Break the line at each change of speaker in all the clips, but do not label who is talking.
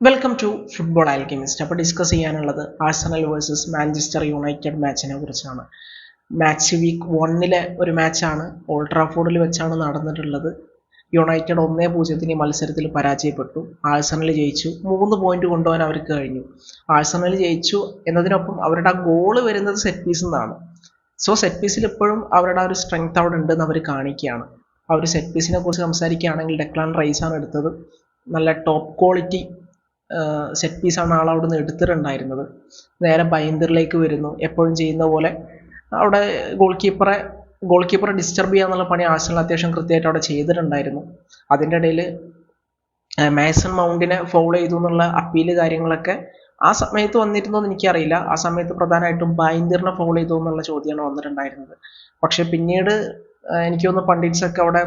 Welcome to football Alchemist അപ്പോൾ discuss ചെയ്യാനുള്ളത് Arsenal versus Manchester United മാച്ചിനെ കുറിച്ചാണ്. മാച്ച് വീക്ക് വണ്ണിലെ ഒരു മാച്ചാണ് ഓൾട്രാഫോർഡിൽ വെച്ചാണ് നടന്നിട്ടുള്ളത്. യുണൈറ്റഡ് ഒന്നേ പൂജ്യത്തിന് ഈ മത്സരത്തിൽ പരാജയപ്പെട്ടു. ആഴ്സണൽ ജയിച്ചു. മൂന്ന് പോയിന്റ് കൊണ്ടുപോകാൻ അവർക്ക് കഴിഞ്ഞു. ആഴ്സണൽ ജയിച്ചു എന്നതിനൊപ്പം അവരുടെ ആ ഗോൾ വരുന്നത് സെറ്റ് പീസിൽ നിന്നാണ് സോ സെറ്റ് പീസിൽ ഇപ്പോഴും അവരുടെ ആ ഒരു സ്ട്രെങ്ത് അവിടെ ഉണ്ടെന്ന് അവർ കാണിക്കുകയാണ്. ആ ഒരു സെറ്റ് പീസിനെ കുറിച്ച് സംസാരിക്കുകയാണെങ്കിൽ ഡെക്ലാൻ റൈസാണ് എടുത്തത്. നല്ല ടോപ്പ് ക്വാളിറ്റി സെറ്റ് പീസാണ് ആൾ അവിടെ നിന്ന് എടുത്തിട്ടുണ്ടായിരുന്നത്. നേരെ ബൈൻഡറിലേക്ക് വരുന്നു. എപ്പോഴും ചെയ്യുന്ന പോലെ അവിടെ ഗോൾ കീപ്പറെ ഗോൾ കീപ്പറെ ഡിസ്റ്റർബ് ചെയ്യാന്നുള്ള പണി ആഴ്സണൽ അത്യാവശ്യം കൃത്യമായിട്ട് അവിടെ ചെയ്തിട്ടുണ്ടായിരുന്നു. അതിന്റെ ഇടയിൽ മേസൺ മൗണ്ടിനെ ഫോളോ ചെയ്തു എന്നുള്ള അപ്പീൽ കാര്യങ്ങളൊക്കെ ആ സമയത്ത് വന്നിരുന്നോ എന്ന് എനിക്കറിയില്ല. ആ സമയത്ത് പ്രധാനമായിട്ടും ബൈൻഡറിനെ ഫോളോ ചെയ്തു എന്നുള്ള ചോദ്യമാണ് വന്നിട്ടുണ്ടായിരുന്നത്. പക്ഷെ പിന്നീട് എനിക്ക് തോന്നുന്നു പണ്ഡിറ്റ്സ് ഒക്കെ അവിടെ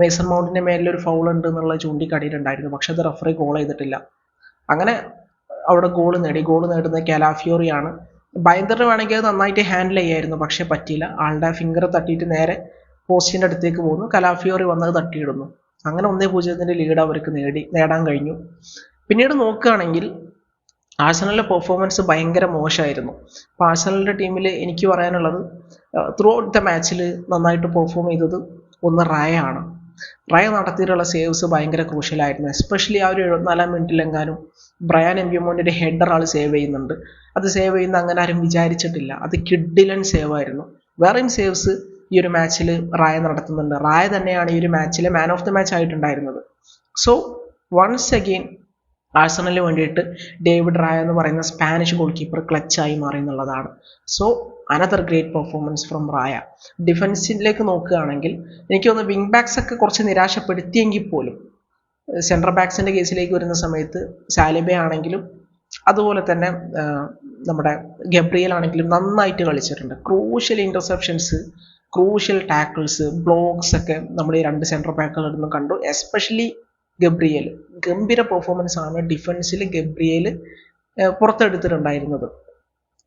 മേസൺ മൗണ്ടിന്റെ മേലിൽ ഒരു ഫൗൾ ഉണ്ട് എന്നുള്ള ചൂണ്ടിക്കാട്ടിയിട്ടുണ്ടായിരുന്നു. പക്ഷെ അത് റഫറി കോൾ ചെയ്തിട്ടില്ല. അങ്ങനെ അവിടെ ഗോൾ നേടി. ഗോൾ നേടുന്നത് കലാഫിയോറിയാണ് ബൈന്ദറിന് വേണമെങ്കിൽ അത് നന്നായിട്ട് ഹാൻഡിൽ ചെയ്യായിരുന്നു പക്ഷേ പറ്റിയില്ല. ആളുടെ ഫിംഗർ തട്ടിയിട്ട് നേരെ പോസ്റ്റിന്റെ അടുത്തേക്ക് പോകുന്നു കലാഫിയോറി വന്നത് തട്ടിയിടുന്നു. അങ്ങനെ ഒന്നേ പൂജ്യത്തിന്റെ ലീഡ് അവർക്ക് നേടി നേടാൻ കഴിഞ്ഞു. പിന്നീട് നോക്കുകയാണെങ്കിൽ ആഴ്സണലിന്റെ പെർഫോമൻസ് ഭയങ്കര മോശമായിരുന്നു. അപ്പോൾ ആഴ്സണലിന്റെ ടീമിൽ എനിക്ക് പറയാനുള്ളത് ത്രൂ ഔട്ട് ദ മാച്ചിൽ നന്നായിട്ട് പെർഫോം ചെയ്തത് ഒന്ന് റായ ആണ്. റായ നടത്തിയിട്ടുള്ള സേവ്സ് ഭയങ്കര ക്രൂഷ്യലായിരുന്നു എസ്പെഷ്യലി ആ ഒരു എഴുപത്തിനാലാം മിനിറ്റിലെങ്ങാനും ബ്രയാൻ എംബ്യൂമോന്റെ ഹെഡർ ആൾ സേവ് ചെയ്യുന്നുണ്ട്. അത് സേവ് ചെയ്യുന്ന അങ്ങനെ ആരും വിചാരിച്ചിട്ടില്ല. അത് കിഡിലൻ സേവ് ആയിരുന്നു. വേറെയും സേവ്സ് ഈ ഒരു മാച്ചിൽ റായ നടത്തുന്നുണ്ട്. റായ തന്നെയാണ് ഈ ഒരു മാച്ചിലെ മാൻ ഓഫ് ദി മാച്ച് ആയിട്ടുണ്ടായിരുന്നത്. സോ വൺസ് അഗെയിൻ ആഴ്സണലിന് വേണ്ടിയിട്ട് ഡേവിഡ് റായ എന്ന് പറയുന്ന സ്പാനിഷ് ഗോൾ കീപ്പർ ക്ലച്ചായി മാറി എന്നുള്ളതാണ്. So another great performance from Raya ഡിഫൻസിലേക്ക് നോക്കുകയാണെങ്കിൽ എനിക്ക് തോന്നുന്നു വിങ് ബാക്സ് ഒക്കെ കുറച്ച് നിരാശപ്പെടുത്തിയെങ്കിൽ പോലും സെൻട്രൽ ബാക്സിന്റെ കേസിലേക്ക് വരുന്ന സമയത്ത് സാലിബ ആണെങ്കിലും അതുപോലെ തന്നെ നമ്മുടെ ഗബ്രിയൽ ആണെങ്കിലും നന്നായിട്ട് കളിച്ചിട്ടുണ്ട്. Crucial interceptions crucial tackles blocks ഒക്കെ നമ്മൾ ഈ രണ്ട് സെൻട്രൽ ബാക്കുകളിൽ നിന്ന് കണ്ടു. Especially Gabriel. ഗംഭീര പെർഫോമൻസ് ആണ് ഡിഫൻസിൽ ഗബ്രിയേൽ പുറത്തെടുത്തിട്ടുണ്ടായിരുന്നത്.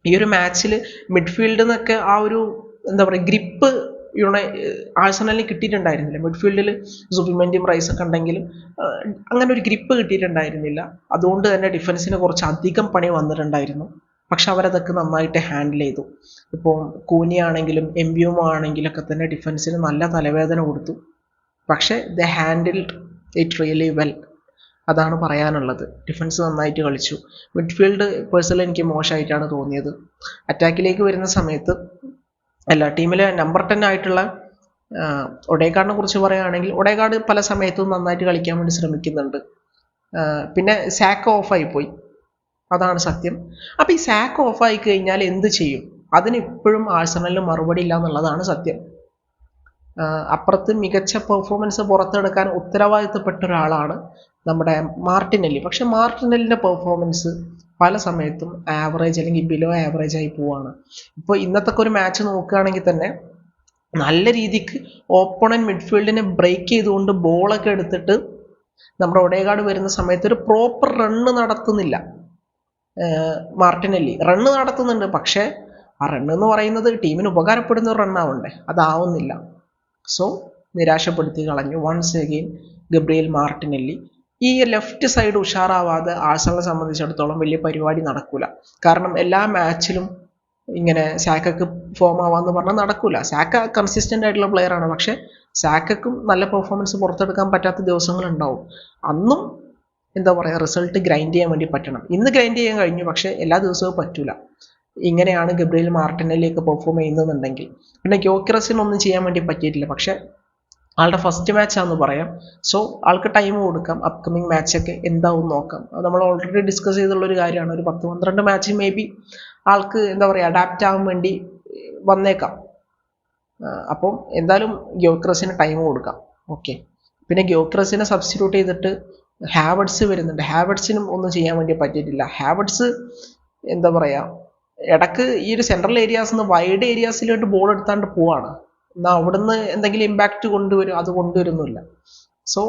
ഈ ഒരു മാച്ചിൽ മിഡ്ഫീൽഡിൽ നിന്നൊക്കെ ആ ഒരു എന്താ പറയുക ഗ്രിപ്പ് യുണൈ ആഴ്സണലിന് കിട്ടിയിട്ടുണ്ടായിരുന്നില്ല. മിഡ്ഫീൽഡിൽ സുബിമെന്റും റൈസൊക്കെ ഉണ്ടെങ്കിലും അങ്ങനെ ഒരു ഗ്രിപ്പ് കിട്ടിയിട്ടുണ്ടായിരുന്നില്ല. അതുകൊണ്ട് തന്നെ ഡിഫൻസിന് കുറച്ച് അധികം പണി വന്നിട്ടുണ്ടായിരുന്നു. പക്ഷെ അവരതൊക്കെ നന്നായിട്ട് ഹാൻഡിൽ ചെയ്തു. ഇപ്പോൾ കൂനി ആണെങ്കിലും എം ബിയുമോ ആണെങ്കിലും ഒക്കെ തന്നെ ഡിഫൻസിന് നല്ല തലവേദന കൊടുത്തു. പക്ഷേ they handled it really well അതാണ് പറയാനുള്ളത്. ഡിഫൻസ് നന്നായിട്ട് കളിച്ചു. മിഡ്ഫീൽഡ് പേഴ്സണലി എനിക്ക് മോശമായിട്ടാണ് തോന്നിയത്. അറ്റാക്കിലേക്ക് വരുന്ന സമയത്ത് അല്ല ടീമിലെ നമ്പർ ടെൻ ആയിട്ടുള്ള ഒടേക്കാടിനെ കുറിച്ച് പറയുകയാണെങ്കിൽ ഒടേക്കാട് പല സമയത്തും നന്നായിട്ട് കളിക്കാൻ വേണ്ടി ശ്രമിക്കുന്നുണ്ട്. പിന്നെ സാക്ക് ഓഫായി പോയി. അതാണ് സത്യം. അപ്പോൾ ഈ സാക്ക് ഓഫായി കഴിഞ്ഞാൽ എന്ത് ചെയ്യും? അതിനിപ്പോഴും ആഴ്സണലിന് മറുപടി ഇല്ല എന്നുള്ളതാണ് സത്യം. അപ്പുറത്ത് മികച്ച പെർഫോമൻസ് പുറത്തെടുക്കാൻ ഉത്തരവാദിത്തപ്പെട്ട ഒരാളാണ് നമ്മുടെ മാർട്ടിനെല്ലി. പക്ഷെ മാർട്ടിനെല്ലിന്റെ പെർഫോമൻസ് പല സമയത്തും ആവറേജ് അല്ലെങ്കിൽ ബിലോ ആവറേജ് ആയി പോവാണ്. ഇപ്പോൾ ഇന്നത്തെ ഒരു മാച്ച് നോക്കുകയാണെങ്കിൽ തന്നെ നല്ല രീതിക്ക് ഓപ്പണൻ മിഡ്ഫീൽഡിനെ ബ്രേക്ക് ചെയ്തുകൊണ്ട് ബോളൊക്കെ എടുത്തിട്ട് നമ്മുടെ ഒടേകാട് വരുന്ന സമയത്ത് ഒരു പ്രോപ്പർ റണ്ണ് നടത്തുന്നില്ല. മാർട്ടിനെല്ലി. റണ്ണ് നടത്തുന്നുണ്ട്. പക്ഷേ ആ റണ്ണ് എന്ന് പറയുന്നത് ടീമിന് ഉപകാരപ്പെടുന്ന ഒരു റണ്ണാവണ്ടേ അതാവുന്നില്ല. സോ നിരാശപ്പെടുത്തി കളഞ്ഞു. Once again Gabriel Martinelli. ഈ ലെഫ്റ്റ് സൈഡ് ഉഷാറാവാതെ ആഴ്സണലിനെ സംബന്ധിച്ചിടത്തോളം വലിയ പരിപാടി നടക്കൂല. കാരണം എല്ലാ മാച്ചിലും ഇങ്ങനെ സാക്കക്ക് ഫോം ആവാന്ന് പറഞ്ഞാൽ നടക്കൂല. സാക്ക കൺസിസ്റ്റന്റ് ആയിട്ടുള്ള പ്ലെയർ ആണ്. പക്ഷെ സാക്കക്കും നല്ല പെർഫോമൻസ് പുറത്തെടുക്കാൻ പറ്റാത്ത ദിവസങ്ങൾ ഉണ്ടാവും അന്നും എന്താ പറയുക റിസൾട്ട് ഗ്രൈൻഡ് ചെയ്യാൻ വേണ്ടി പറ്റണം. ഇന്ന് ഗ്രൈൻഡ് ചെയ്യാൻ കഴിഞ്ഞു പക്ഷെ എല്ലാ ദിവസവും പറ്റൂല. ഇങ്ങനെയാണ് ഗബ്രിയൽ മാർട്ടിനലിയൊക്കെ പെർഫോം ചെയ്യുന്നതെന്നുണ്ടെങ്കിൽ. പിന്നെ ഗ്യോക്കിറസിനൊന്നും ചെയ്യാൻ വേണ്ടി പറ്റിയിട്ടില്ല. പക്ഷെ ആളുടെ ഫസ്റ്റ് മാച്ചാന്ന് പറയാം. സോ ആൾക്ക് ടൈം കൊടുക്കാം. അപ്കമിങ് മാച്ചൊക്കെ എന്താവും നോക്കാം. നമ്മൾ ഓൾറെഡി ഡിസ്കസ് ചെയ്തുള്ള ഒരു കാര്യമാണ്. ഒരു പത്ത് പന്ത്രണ്ട് മാച്ച് മേ ബി ആൾക്ക് എന്താ പറയുക അഡാപ്റ്റ് ആവാൻ വേണ്ടി വന്നേക്കാം. അപ്പം എന്തായാലും ഗ്യോക്രസിന് ടൈം കൊടുക്കാം. ഓക്കെ പിന്നെ ഗ്യോക്രസിനെ സബ്സ്റ്റിറ്റ്യൂട്ട് ചെയ്തിട്ട് ഹാബിറ്റ്സ് വരുന്നുണ്ട്. ഹാബിറ്റ്സിനും ഒന്നും ചെയ്യാൻ വേണ്ടി പറ്റിയിട്ടില്ല. ഹാബിറ്റ്സ് എന്താ പറയുക ഇടയ്ക്ക് ഈ ഒരു സെൻട്രൽ ഏരിയാസ് നിന്ന് വൈഡ് ഏരിയാസിലോട്ട് ബോൾ എടുത്താണ്ട് പോവാണ്. എന്നാൽ അവിടുന്ന് എന്തെങ്കിലും ഇമ്പാക്റ്റ് കൊണ്ടുവരും അത് കൊണ്ടുവരുന്നില്ല സോ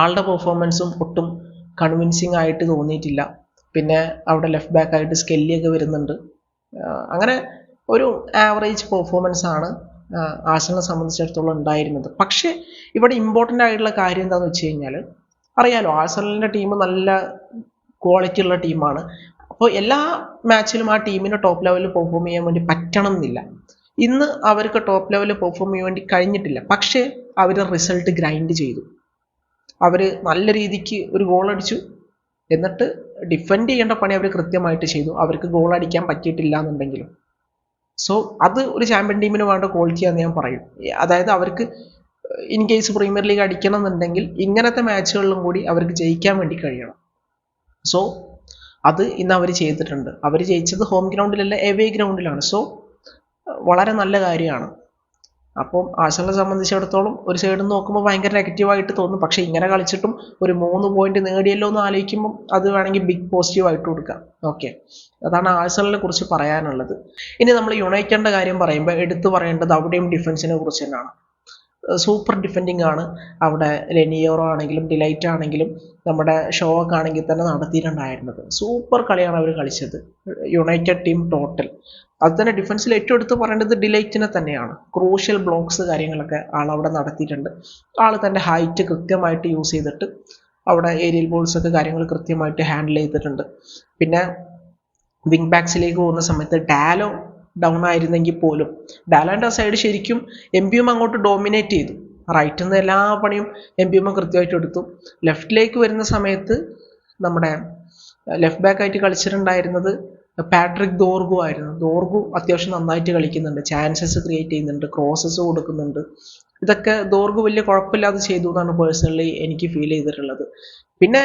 ആളുടെ പെർഫോമൻസും ഒട്ടും കൺവിൻസിങ് ആയിട്ട് തോന്നിയിട്ടില്ല. പിന്നെ അവിടെ ലെഫ്റ്റ് ബാക്ക് ആയിട്ട് സ്കെല്ലിയൊക്കെ വരുന്നുണ്ട്. അങ്ങനെ ഒരു ആവറേജ് പെർഫോമൻസ് ആണ് ആഴ്സണലിനെ സംബന്ധിച്ചിടത്തോളം ഉണ്ടായിരുന്നത്. പക്ഷേ ഇവിടെ ഇമ്പോർട്ടന്റ് ആയിട്ടുള്ള കാര്യം എന്താണെന്ന് വെച്ച് കഴിഞ്ഞാൽ അറിയാലോ ആഴ്സണലിന്റെ ടീം നല്ല ക്വാളിറ്റി ഉള്ള ടീമാണ് അപ്പോൾ എല്ലാ മാച്ചിലും ആ ടീമിന് ടോപ്പ് ലെവലിൽ പെർഫോം ചെയ്യാൻ വേണ്ടി പറ്റണം എന്നില്ല. ഇന്ന് അവർക്ക് ടോപ്പ് ലെവലിൽ പെർഫോം ചെയ്യാൻ വേണ്ടി കഴിഞ്ഞിട്ടില്ല. പക്ഷേ അവർ റിസൾട്ട് ഗ്രൈൻഡ് ചെയ്തു. അവർ നല്ല രീതിക്ക് ഒരു ഗോൾ അടിച്ചു. എന്നിട്ട് ഡിഫെൻഡ് ചെയ്യേണ്ട പണി അവർ കൃത്യമായിട്ട് ചെയ്തു. അവർക്ക് ഗോൾ അടിക്കാൻ പറ്റിയിട്ടില്ല എന്നുണ്ടെങ്കിലും. സോ അത് ഒരു ചാമ്പ്യൻ ടീമിന് വേണ്ട ക്വാളിറ്റിയാണെന്ന് ഞാൻ പറയും. അതായത് അവർക്ക് ഇൻ കേസ് പ്രീമിയർ ലീഗ് അടിക്കണം എന്നുണ്ടെങ്കിൽ ഇങ്ങനത്തെ മാച്ചുകളിലും കൂടി അവർക്ക് ജയിക്കാൻ വേണ്ടി കഴിയണം. സോ അത് ഇന്ന് അവർ ചെയ്തിട്ടുണ്ട്. അവർ ജയിച്ചത് ഹോം ഗ്രൗണ്ടിലല്ല എവേ ഗ്രൗണ്ടിലാണ് സോ വളരെ നല്ല കാര്യമാണ്. അപ്പം ആഴ്സണലിനെ സംബന്ധിച്ചിടത്തോളം ഒരു സൈഡിൽ നിന്ന് നോക്കുമ്പോൾ ഭയങ്കര നെഗറ്റീവായിട്ട് തോന്നും. പക്ഷേ ഇങ്ങനെ കളിച്ചിട്ടും ഒരു മൂന്ന് പോയിന്റ് നേടിയല്ലോ എന്ന് ആലോചിക്കുമ്പോൾ അത് വേണമെങ്കിൽ ബിഗ് പോസിറ്റീവ് ആയിട്ട് കൊടുക്കാം. ഓക്കെ അതാണ് ആഴ്സണലിനെ കുറിച്ച് പറയാനുള്ളത്. ഇനി നമ്മൾ യുണൈറ്റഡിന്റെ കാര്യം പറയുമ്പോൾ എടുത്തു പറയേണ്ടത് അവിടെയും ഡിഫൻസിനെ കുറിച്ച് തന്നെയാണ്. സൂപ്പർ ഡിഫെൻഡിങ് ആണ് അവിടെ ലെനിയോറോ ആണെങ്കിലും ഡിലൈറ്റ് ആണെങ്കിലും നമ്മുടെ ഷോക്ക് ആണെങ്കിൽ തന്നെ നടത്തിയിട്ടുണ്ടായിരുന്നത്. സൂപ്പർ കളിയാണ് അവർ കളിച്ചത്. യുണൈറ്റഡ് ടീം ടോട്ടൽ അത് തന്നെ ഡിഫൻസിൽ ഏറ്റവും എടുത്ത് പറയേണ്ടത് ഡിലൈറ്റിനെ തന്നെയാണ്. ക്രൂഷ്യൽ ബ്ലോക്സ് കാര്യങ്ങളൊക്കെ ആൾ അവിടെ നടത്തിയിട്ടുണ്ട്. ആൾ തന്റെ ഹൈറ്റ് കൃത്യമായിട്ട് യൂസ് ചെയ്തിട്ട് അവിടെ ഏരിയൽ ബോൾസ് ഒക്കെ കാര്യങ്ങൾ കൃത്യമായിട്ട് ഹാൻഡിൽ ചെയ്തിട്ടുണ്ട്. പിന്നെ വിങ് ബാക്സിലേക്ക് പോകുന്ന സമയത്ത് ഡാലോ ഡൗൺ ആയിരുന്നെങ്കിൽ പോലും. ഡാലാന്റെ സൈഡ് ശരിക്കും എം എം അങ്ങോട്ട് ഡോമിനേറ്റ് ചെയ്തു. റൈറ്റിൽ നിന്ന് എല്ലാ പണിയും എം എം കൃത്യമായിട്ട് എടുത്തു. ലെഫ്റ്റിലേക്ക് വരുന്ന സമയത്ത് നമ്മുടെ ലെഫ്റ്റ് ബാക്ക് ആയിട്ട് കളിച്ചിട്ടുണ്ടായിരുന്നത് പാട്രിക് ദോർഗു ആയിരുന്നു. ദോർഗു അത്യാവശ്യം നന്നായിട്ട് കളിക്കുന്നുണ്ട്. ചാൻസസ് ക്രിയേറ്റ് ചെയ്യുന്നുണ്ട്. ക്രോസസ് കൊടുക്കുന്നുണ്ട്. ഇതൊക്കെ ദോർഗു വലിയ കുഴപ്പമില്ലാതെ ചെയ്തു എന്നാണ് പേഴ്സണലി എനിക്ക് ഫീൽ ചെയ്തിട്ടുള്ളത്. പിന്നെ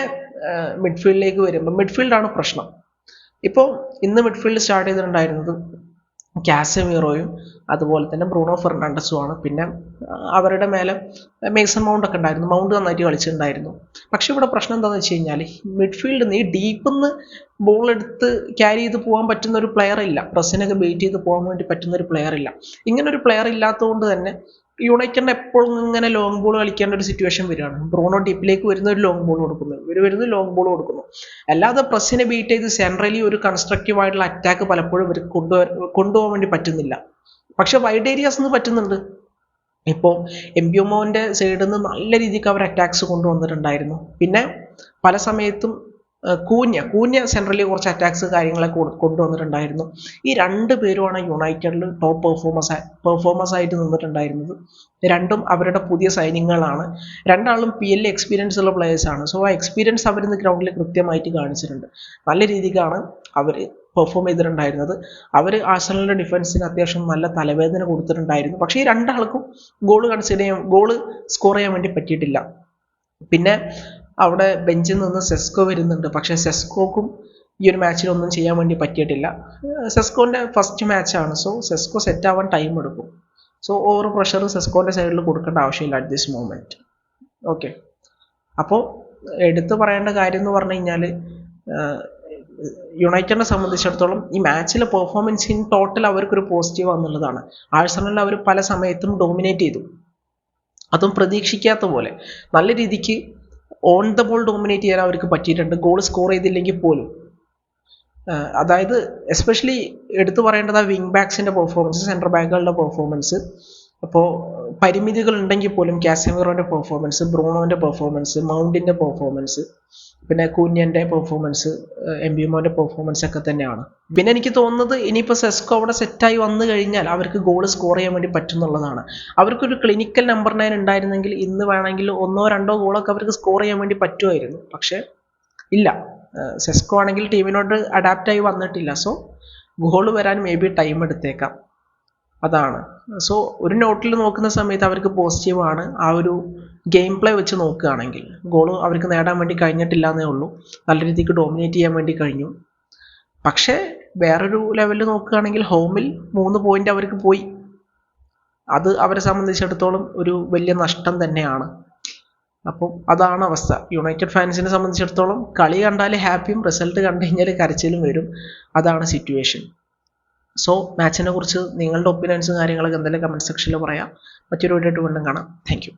മിഡ്ഫീൽഡിലേക്ക് വരുമ്പോൾ മിഡ്ഫീൽഡാണ് പ്രശ്നം. ഇപ്പോൾ ഇന്ന് മിഡ്ഫീൽഡ് സ്റ്റാർട്ട് ചെയ്തിട്ടുണ്ടായിരുന്നത് കാസമീറോയും അതുപോലെ തന്നെ ബ്രൂണോ ഫെർണാണ്ടസും ആണ് പിന്നെ അവരുടെ മേലെ മേസൺ മൗണ്ട് ഒക്കെ ഉണ്ടായിരുന്നു. മൗണ്ട് നന്നായിട്ട് കളിച്ചിട്ടുണ്ടായിരുന്നു. പക്ഷെ ഇവിടെ പ്രശ്നം എന്താണെന്ന് വെച്ച് കഴിഞ്ഞാൽ മിഡ്ഫീൽഡിൽ നിന്ന് ഈ ഡീപ്പിൽ നിന്ന് ബോൾ എടുത്ത് ക്യാരി ചെയ്ത് പോകാൻ പറ്റുന്ന ഒരു പ്ലെയർ ഇല്ല. പ്രസ്സിനൊക്കെ ബെയിറ്റ് ചെയ്ത് പോകാൻ വേണ്ടി പറ്റുന്ന ഒരു പ്ലെയർ ഇല്ല. ഇങ്ങനെ ഒരു പ്ലെയർ ഇല്ലാത്തതുകൊണ്ട് തന്നെ യുണൈറ്റഡിന് എപ്പോഴും ഇങ്ങനെ ലോങ് ബോൾ കളിക്കേണ്ട ഒരു സിറ്റുവേഷൻ വരികയാണ്. ബ്രൂണോ ടിപ്പിലേക്ക് വരുന്ന ഒരു ലോങ് ബോൾ കൊടുക്കുന്നു. ഇവർ വരുന്ന ലോങ് ബോൾ കൊടുക്കുന്നു. അല്ലാതെ പ്രസ്സിനെ ബീറ്റ് ചെയ്ത് സെൻട്രലി ഒരു കൺസ്ട്രക്റ്റീവ് ആയിട്ടുള്ള അറ്റാക്ക് പലപ്പോഴും ഇവർക്ക് കൊണ്ടുവരാൻ കൊണ്ടുപോകാൻ വേണ്ടി പറ്റുന്നില്ല. പക്ഷെ വൈഡ് ഏരിയാസ് നിന്ന് പറ്റുന്നുണ്ട്. ഇപ്പോൾ എം പി ഒമോന്റെ സൈഡിൽ നിന്ന് നല്ല രീതിക്ക് അവർ അറ്റാക്സ് കൊണ്ടുവന്നിട്ടുണ്ടായിരുന്നു. പിന്നെ പല സമയത്തും കൂഞ്ഞ. കൂഞ്ഞ സെൻട്രലി കുറച്ച് അറ്റാക്സ് കാര്യങ്ങളൊക്കെ കൊണ്ടുവന്നിട്ടുണ്ടായിരുന്നു. ഈ രണ്ട് പേരുമാണ് യുണൈറ്റഡിൽ ടോപ്പ് പെർഫോമൻസ് പെർഫോമൻസ് ആയിട്ട് നിന്നിട്ടുണ്ടായിരുന്നത്. രണ്ടും അവരുടെ പുതിയ സൈനിങ്ങുകളാണ് രണ്ടാളും പി എൽ എക്സ്പീരിയൻസ് ഉള്ള പ്ലേയേഴ്സ് ആണ്. സോ ആ എക്സ്പീരിയൻസ് അവർ ഇന്ന് ഗ്രൗണ്ടിൽ കൃത്യമായിട്ട് കാണിച്ചിട്ടുണ്ട്. നല്ല രീതിക്കാണ് അവർ പെർഫോം ചെയ്തിട്ടുണ്ടായിരുന്നത്. അവർ ആഴ്സണലിന്റെ ഡിഫൻസിന് അത്യാവശ്യം നല്ല തലവേദന കൊടുത്തിട്ടുണ്ടായിരുന്നു. പക്ഷേ ഈ രണ്ടാൾക്കും ഗോൾ കൺസിഡർ ചെയ്യാൻ ഗോൾ സ്കോർ ചെയ്യാൻ വേണ്ടി പറ്റിയിട്ടില്ല. പിന്നെ അവിടെ ബെഞ്ചിൽ നിന്ന് സെസ്കോ വരുന്നുണ്ട്. പക്ഷേ സെസ്കോക്കും ഈ ഒരു മാച്ചിനൊന്നും ചെയ്യാൻ വേണ്ടി പറ്റിയിട്ടില്ല. സെസ്കോന്റെ ഫസ്റ്റ് മാച്ചാണ് സോ സെസ്കോ സെറ്റ് ആവാൻ ടൈം എടുക്കും. സോ ഓവർ പ്രഷർ സെസ്കോന്റെ സൈഡിൽ കൊടുക്കേണ്ട ആവശ്യമില്ല അറ്റ് ദിസ് മൂമെന്റ് ഓക്കെ അപ്പോൾ എടുത്തു പറയേണ്ട കാര്യം എന്ന് പറഞ്ഞു കഴിഞ്ഞാൽ യുണൈറ്റഡിനെ സംബന്ധിച്ചിടത്തോളം ഈ മാച്ചിലെ പെർഫോമൻസ് ഇൻ ടോട്ടൽ അവർക്കൊരു പോസിറ്റീവ് എന്നുള്ളതാണ് ആഴ്സണലിൽ അവർ പല സമയത്തും ഡോമിനേറ്റ് ചെയ്തു. അതും പ്രതീക്ഷിക്കാത്ത പോലെ. നല്ല രീതിക്ക് ഓൺ ദ ബോൾ ഡോമിനേറ്റ് ചെയ്യാൻ അവർക്ക് പറ്റിയിട്ടുണ്ട്. ഗോൾ സ്കോർ ചെയ്തില്ലെങ്കിൽ പോലും. അതായത് എസ്പെഷ്യലി എടുത്തു പറയേണ്ടത് ആ വിങ് ബാക്സിന്റെ പെർഫോമൻസ് സെൻട്രൽ ബാക്കുകളുടെ പെർഫോമൻസ് അപ്പോൾ പരിമിതികൾ ഉണ്ടെങ്കിൽ പോലും കാസമിറോന്റെ പെർഫോമൻസ് ബ്രൂണോന്റെ പെർഫോമൻസ് മൗണ്ടിന്റെ പെർഫോമൻസ് പിന്നെ കുഞ്ഞന്റെ പെർഫോമൻസ് എം ബി മോന്റെ പെർഫോമൻസ് ഒക്കെ തന്നെയാണ്. പിന്നെ എനിക്ക് തോന്നുന്നത് ഇനിയിപ്പോൾ സെസ്കോ അവിടെ സെറ്റായി വന്നു കഴിഞ്ഞാൽ അവർക്ക് ഗോൾ സ്കോർ ചെയ്യാൻ വേണ്ടി പറ്റുന്നുള്ളതാണ്. അവർക്കൊരു ക്ലിനിക്കൽ നമ്പർ നയൻ ഉണ്ടായിരുന്നെങ്കിൽ ഇന്ന് വേണമെങ്കിൽ ഒന്നോ രണ്ടോ ഗോളൊക്കെ അവർക്ക് സ്കോർ ചെയ്യാൻ വേണ്ടി പറ്റുമായിരുന്നു. പക്ഷേ ഇല്ല. സെസ്കോ ആണെങ്കിൽ ടീമിനോട് അഡാപ്റ്റായി വന്നിട്ടില്ല. സോ ഗോൾ വരാൻ മേ ബി ടൈം എടുത്തേക്കാം. അതാണ്. സോ ഒരു നോട്ടിൽ നോക്കുന്ന സമയത്ത് അവർക്ക് പോസിറ്റീവാണ് ആ ഒരു ഗെയിം പ്ലേ വെച്ച് നോക്കുകയാണെങ്കിൽ ഗോൾ അവർക്ക് നേടാൻ വേണ്ടി കഴിഞ്ഞിട്ടില്ല എന്നേ ഉള്ളൂ. നല്ല രീതിക്ക് ഡോമിനേറ്റ് ചെയ്യാൻ വേണ്ടി കഴിഞ്ഞു. പക്ഷേ വേറൊരു ലെവലിൽ നോക്കുകയാണെങ്കിൽ ഹോമിൽ മൂന്ന് പോയിന്റ് അവർക്ക് പോയി. അത് അവരെ സംബന്ധിച്ചിടത്തോളം ഒരു വലിയ നഷ്ടം തന്നെയാണ്. അപ്പോൾ അതാണ് അവസ്ഥ. യുണൈറ്റഡ് ഫാൻസിനെ സംബന്ധിച്ചിടത്തോളം കളി കണ്ടാൽ ഹാപ്പിയും റിസൾട്ട് കണ്ടു കഴിഞ്ഞാൽ കരച്ചിലും വരും. അതാണ് സിറ്റുവേഷൻ സോ മാച്ചിനെ കുറിച്ച് നിങ്ങളുടെ ഒപ്പീനിയൻസും കാര്യങ്ങളൊക്കെ എന്തെങ്കിലും കമന്റ് സെക്ഷനിൽ പറയാം. മറ്റൊരു വീഡിയോ ആയിട്ട് വീണ്ടും കാണാം. താങ്ക്